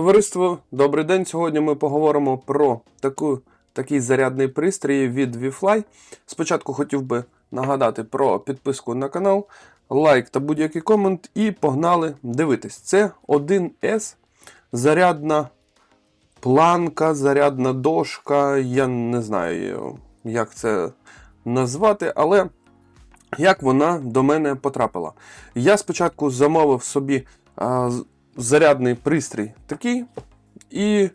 Товариство, добрий день. Сьогодні ми поговоримо про таку, такий зарядний пристрій від VFly. Спочатку хотів би нагадати про підписку на канал, лайк та будь-який комент, і погнали дивитись. Це 1С зарядна планка, зарядна дошка. Я не знаю, як це назвати, але як вона до мене потрапила. Я спочатку замовив собі зарядний пристрій такий, і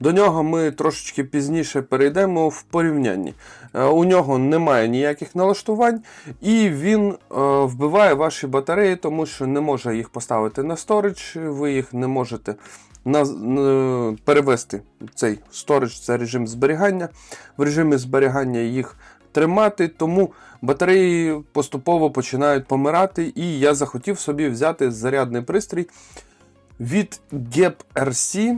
до нього ми трошечки пізніше перейдемо в порівнянні. Е, У нього немає ніяких налаштувань, і він е, вбиває ваші батареї, тому що не може їх поставити на сторідж, ви їх не можете на, е, перевести цей сторідж, це режим зберігання. В режимі зберігання їх тримати, тому батареї поступово починають помирати, і я захотів собі взяти зарядний пристрій від GEP RC.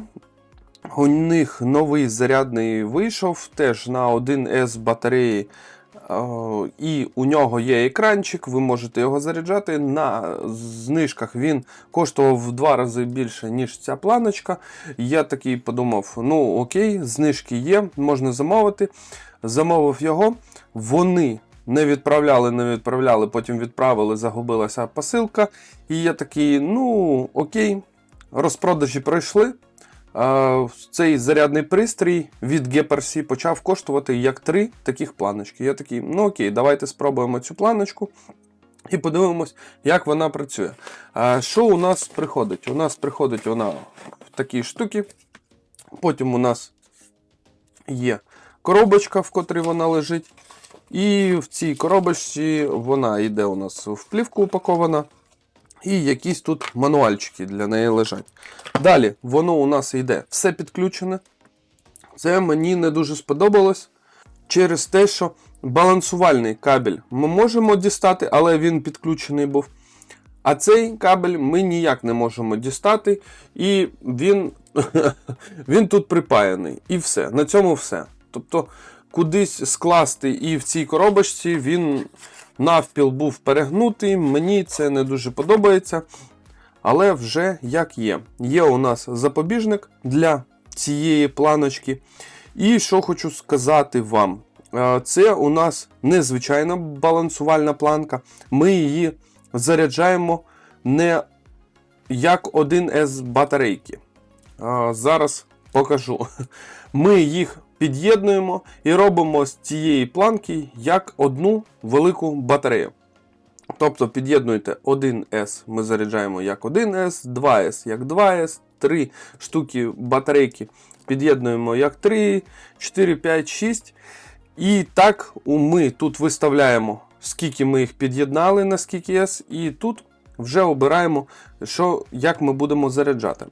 У них новий зарядний вийшов теж на 1С батареї. Е, І у нього є екранчик, ви можете його заряджати. На знижках він коштував в два рази більше, ніж ця планочка. Я такий подумав: ну окей, знижки є, можна замовити. Замовив його. Вони не відправляли, не відправляли, потім відправили, загубилася посилка. І я такий, ну окей, розпродажі пройшли. Е, Цей зарядний пристрій від GPRC почав коштувати як три таких планочки. Я такий, ну окей, давайте спробуємо цю планочку і подивимось, як вона працює. Що у нас приходить? У нас приходить вона в такі штуки. Потім у нас є коробочка, в котрій вона лежить. І в цій коробочці вона йде у нас в плівку упакована. І якісь тут мануальчики для неї лежать. Далі воно у нас йде все підключене. Це мені не дуже сподобалось через те, що балансувальний кабель ми можемо дістати, але він підключений був. А цей кабель ми ніяк не можемо дістати, і він, він тут припаяний. І все. На цьому все. Тобто, кудись скласти і в цій коробочці він навпіл був перегнутий. Мені це не дуже подобається. Але вже як є. Є у нас запобіжник для цієї планочки. І що хочу сказати вам, Е, це у нас незвичайна балансувальна планка. Ми її заряджаємо не як один з батарейки. Зараз покажу. Ми їх під'єднуємо і робимо з цієї планки як одну велику батарею. Тобто під'єднуєте 1С, ми заряджаємо як 1С, 2С як 2С, 3 штуки батарейки під'єднуємо як 3, 4, 5, 6. І так ми тут виставляємо, скільки ми їх під'єднали на скільки С, і тут вже обираємо, що, як ми будемо заряджати.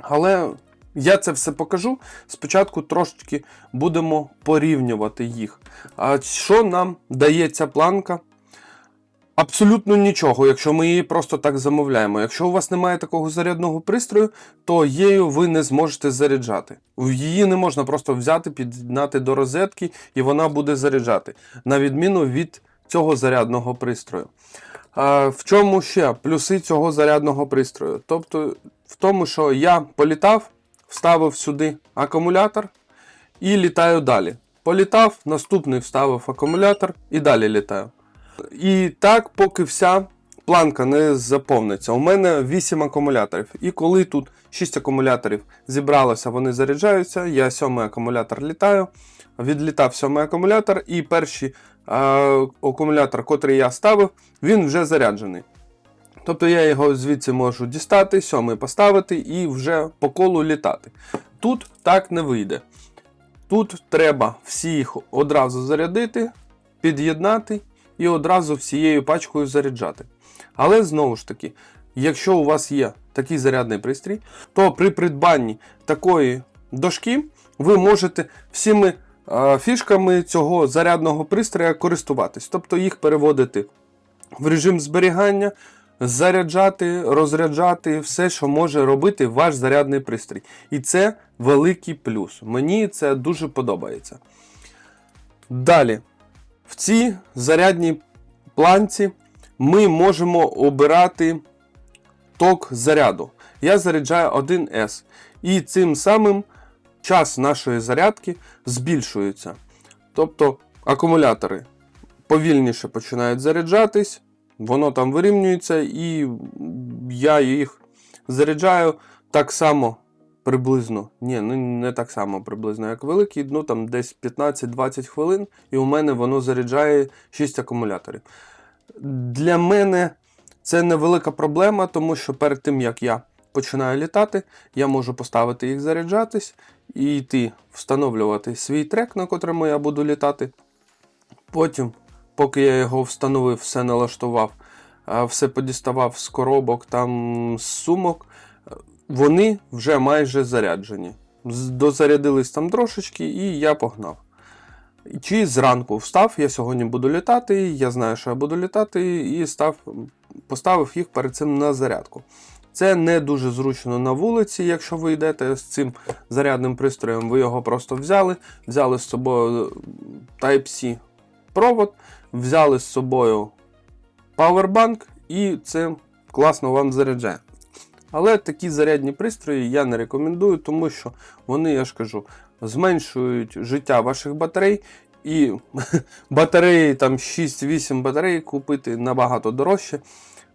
Але я це все покажу. Спочатку трошечки будемо порівнювати їх. А що нам дає ця планка? Абсолютно нічого, якщо ми її просто так замовляємо. Якщо у вас немає такого зарядного пристрою, то її ви не зможете заряджати. Її не можна просто взяти, під'єднати до розетки, і вона буде заряджати, на відміну від цього зарядного пристрою. А, в чому ще плюси цього зарядного пристрою? Тобто в тому, що я політав, вставив сюди акумулятор і літаю далі. Політав, наступний вставив акумулятор і далі літаю. І так, поки вся планка не заповниться. У мене 8 акумуляторів. І коли тут 6 акумуляторів зібралося, вони заряджаються. Я сьомий акумулятор літаю. Відлітав сьомий акумулятор, і перший е, акумулятор, котрий я ставив, він вже заряджений. Тобто я його звідси можу дістати, сьомий поставити і вже по колу літати. Тут так не вийде. Тут треба всіх одразу зарядити, під'єднати і одразу всією пачкою заряджати. Але знову ж таки, якщо у вас є такий зарядний пристрій, то при придбанні такої дошки ви можете всіми фішками цього зарядного пристрою користуватись, тобто їх переводити в режим зберігання, заряджати, розряджати все, що може робити ваш зарядний пристрій. І це великий плюс. Мені це дуже подобається. Далі, в цій зарядній планці ми можемо обирати ток заряду. я заряджаю 1С. І цим самим час нашої зарядки збільшується. Тобто акумулятори повільніше починають заряджатись, воно там вирівнюється, і я їх заряджаю так само приблизно. Ні, ну не так само приблизно, як великий, ну там десь 15-20 хвилин, і у мене воно заряджає 6 акумуляторів. Для мене це невелика проблема, тому що перед тим як я починаю літати, я можу поставити їх заряджатись і йти встановлювати свій трек, на котрому я буду літати. Потім, поки я його встановив, все налаштував, все подіставав з коробок, там з сумок, вони вже майже заряджені. Дозарядились там трошечки, і я погнав. Чи зранку встав, я сьогодні буду літати, я знаю, що я буду літати, і став, поставив їх перед цим на зарядку. Це не дуже зручно на вулиці, якщо ви йдете з цим зарядним пристроєм, ви його просто взяли, взяли з собою Type-C провод, взяли з собою Powerbank, і це класно вам заряджає. Але такі зарядні пристрої я не рекомендую, тому що вони, я ж кажу, зменшують життя ваших батарей. І батареї там 6-8 батарей купити набагато дорожче,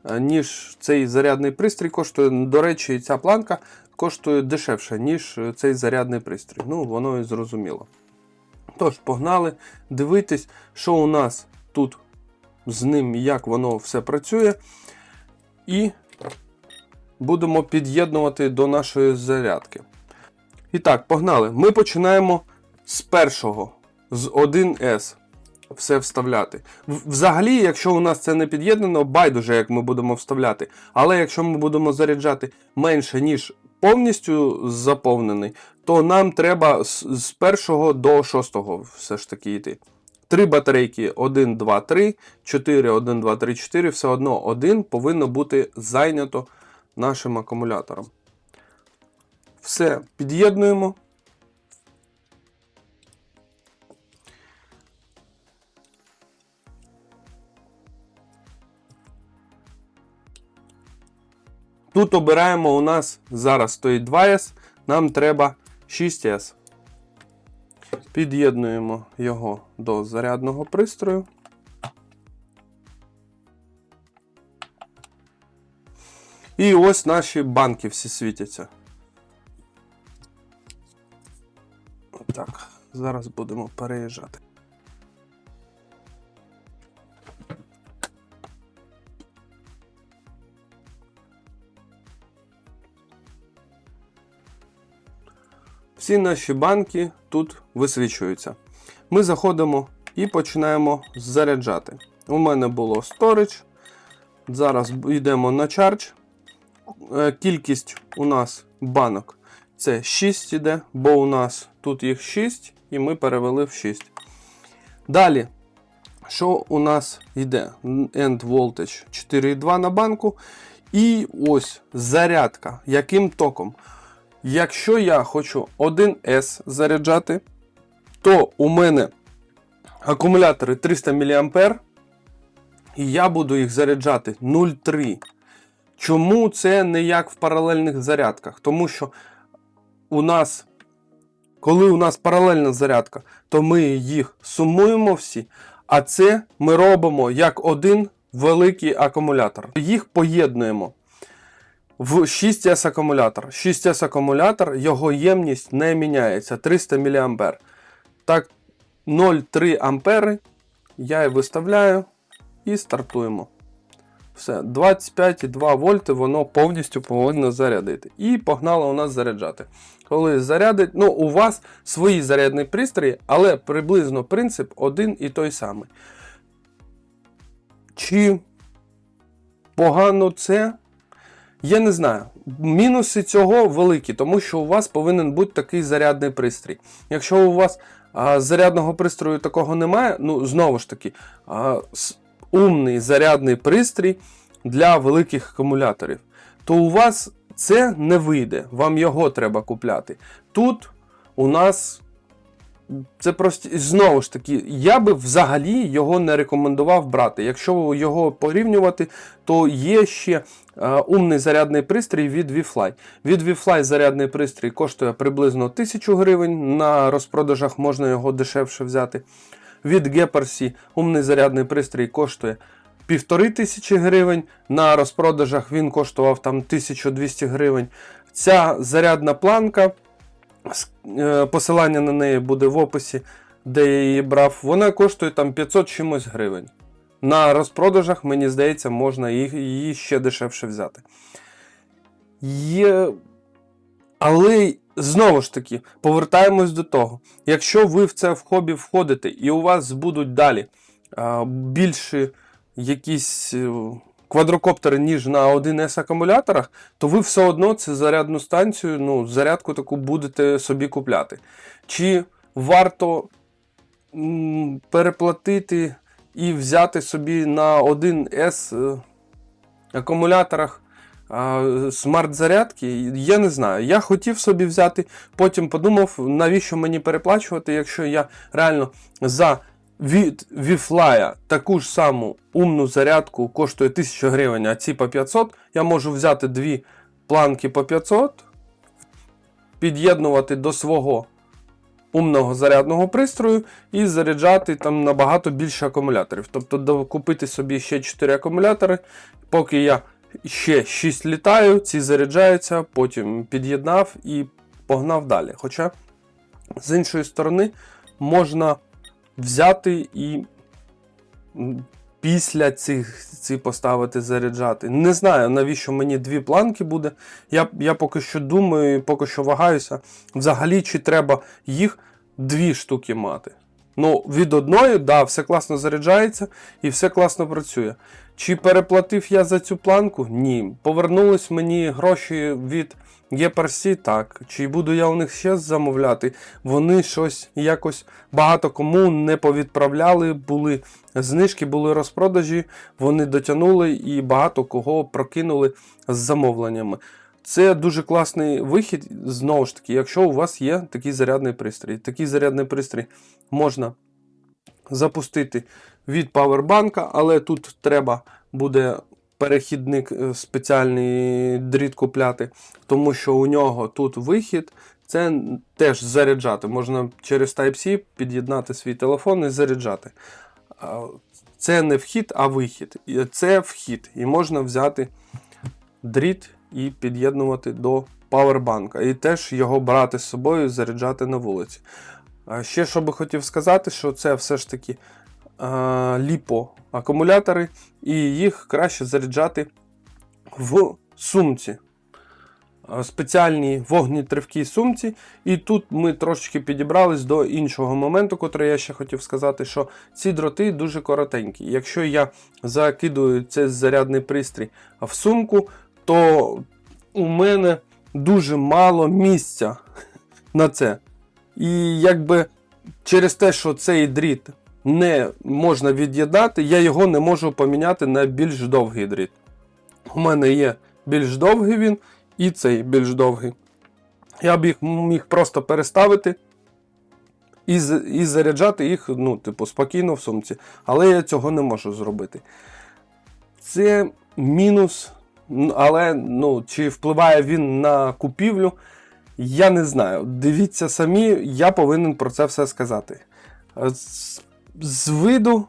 е, ніж цей зарядний пристрій коштує. До речі, ця планка коштує дешевше, ніж цей зарядний пристрій. Ну, воно і зрозуміло. Тож, погнали дивитись, що у нас тут з ним, як воно все працює. І будемо під'єднувати до нашої зарядки. І так, погнали. Ми починаємо з першого, з 1С. Все вставляти. Взагалі, якщо у нас це не під'єднано, байдуже, як ми будемо вставляти. Але якщо ми будемо заряджати менше, ніж повністю заповнений, то нам треба з, з першого до шостого все ж таки йти. Три батарейки 1, 2, 3, 4, 1, 2, 3, 4, все одно один повинно бути зайнято нашим акумулятором. Все, під'єднуємо. Тут обираємо у нас зараз стоїть 2С, нам треба 6С. Під'єднуємо його до зарядного пристрою. І ось наші банки всі світяться. Так, зараз будемо переїжджати. Всі наші банки тут висвічуються. Ми заходимо і починаємо заряджати. У мене було storage. Зараз йдемо на charge. Е, Кількість у нас банок це 6 іде, бо у нас тут їх 6, і ми перевели в 6. Далі, що у нас йде? End voltage 4,2 на банку. І ось зарядка. Яким током? Якщо я хочу 1С заряджати, то у мене акумулятори 300 мА, і я буду їх заряджати 0,3. Чому це не як в паралельних зарядках? Тому що у нас, коли у нас паралельна зарядка, то ми їх сумуємо всі, а це ми робимо як один великий акумулятор. Їх поєднуємо в 6С акумулятор. 6С акумулятор, його ємність не міняється 300 мА. Так, 0,3 ампери я і виставляю і стартуємо. Все, 25,2 вольти воно повністю повинно зарядити. І погнало у нас заряджати. Коли зарядить, ну, у вас свої зарядні пристрої, але приблизно принцип один і той самий. Чи погано це? Я не знаю. Мінуси цього великі, тому що у вас повинен бути такий зарядний пристрій. Якщо у вас а, зарядного пристрою такого немає, ну знову ж таки, а, умний зарядний пристрій для великих акумуляторів, то у вас це не вийде. Вам його треба купляти. Тут у нас це просто знову ж таки, я би взагалі його не рекомендував брати. Якщо його порівнювати, то є ще умний зарядний пристрій від VFly. Від VFly зарядний пристрій коштує приблизно 1000 гривень. На розпродажах можна його дешевше взяти. Від Geparcy умний зарядний пристрій коштує півтори тисячі гривень. На розпродажах він коштував там 1200 гривень. Ця зарядна планка, е, посилання на неї буде в описі, де я її брав. Вона коштує там 500 чимось гривень. На розпродажах, мені здається, можна її, ще дешевше взяти. Є... Але знову ж таки, повертаємось до того. Якщо ви в це в хобі входите і у вас будуть далі а, більше якісь е, квадрокоптери, ніж на 1С акумуляторах, то ви все одно цю зарядну станцію, ну, зарядку таку будете собі купляти. Чи варто переплатити і взяти собі на 1С е, акумуляторах смарт-зарядки, я не знаю. Я хотів собі взяти, потім подумав, навіщо мені переплачувати, якщо я реально за від Віфлая таку ж саму умну зарядку коштує 1000 гривень, а ці по 500, я можу взяти дві планки по 500, під'єднувати до свого умного зарядного пристрою і заряджати там набагато більше акумуляторів. Тобто купити собі ще 4 акумулятори, поки я ще 6 літаю, ці заряджаються, потім під'єднав і погнав далі. Хоча, з іншої сторони, можна взяти і після цих ці поставити заряджати. Не знаю, навіщо мені дві планки буде. Я, я поки що думаю, поки що вагаюся, взагалі, чи треба їх дві штуки мати. Ну, від одної, да, все класно заряджається і все класно працює. Чи переплатив я за цю планку? Ні. Повернулись мені гроші від Geparcy? Так. Чи буду я у них ще замовляти? Вони щось якось багато кому не повідправляли, були знижки, були розпродажі, вони дотягнули і багато кого прокинули з замовленнями. Це дуже класний вихід, знову ж таки, якщо у вас є такий зарядний пристрій. Такий зарядний пристрій можна запустити від павербанка, але тут треба буде перехідник е, спеціальний дріт купляти, тому що у нього тут вихід. Це теж заряджати. Можна через Type-C під'єднати свій телефон і заряджати. Це не вхід, а вихід. Це вхід. І можна взяти дріт і під'єднувати до павербанка. І теж його брати з собою і заряджати на вулиці. Ще що би хотів сказати, що це все ж таки а, ліпо акумулятори, і їх краще заряджати в сумці. А, Спеціальній вогнітривкій сумці. І тут ми трошечки підібрались до іншого моменту, котрий я ще хотів сказати, що ці дроти дуже коротенькі. Якщо я закидую цей зарядний пристрій в сумку, то у мене дуже мало місця на це. І якби через те, що цей дріт не можна від'єднати, я його не можу поміняти на більш довгий дріт. У мене є більш довгий він і цей більш довгий. Я б їх міг просто переставити і, і заряджати їх, ну, типу, спокійно в сумці. Але я цього не можу зробити. Це мінус, але ну, чи впливає він на купівлю, я не знаю. Дивіться самі, я повинен про це все сказати. Е, З, з виду.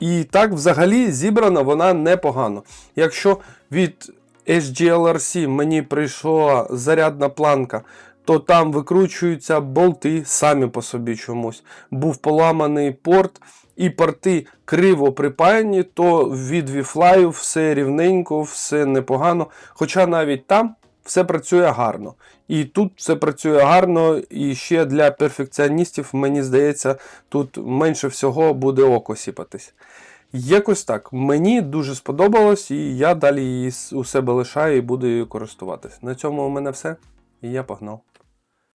І так, взагалі, зібрана вона непогано. Якщо від HGLRC мені прийшла зарядна планка, то там викручуються болти самі по собі чомусь. Був поламаний порт, і порти криво припаяні, то від Віфлаю все рівненько, все непогано. Хоча навіть там все працює гарно. І тут все працює гарно, і ще для перфекціоністів, мені здається, тут менше всього буде око сіпатись. Якось так. Мені дуже сподобалось, і я далі її у себе лишаю і буду її користуватись. На цьому у мене все. І я погнав.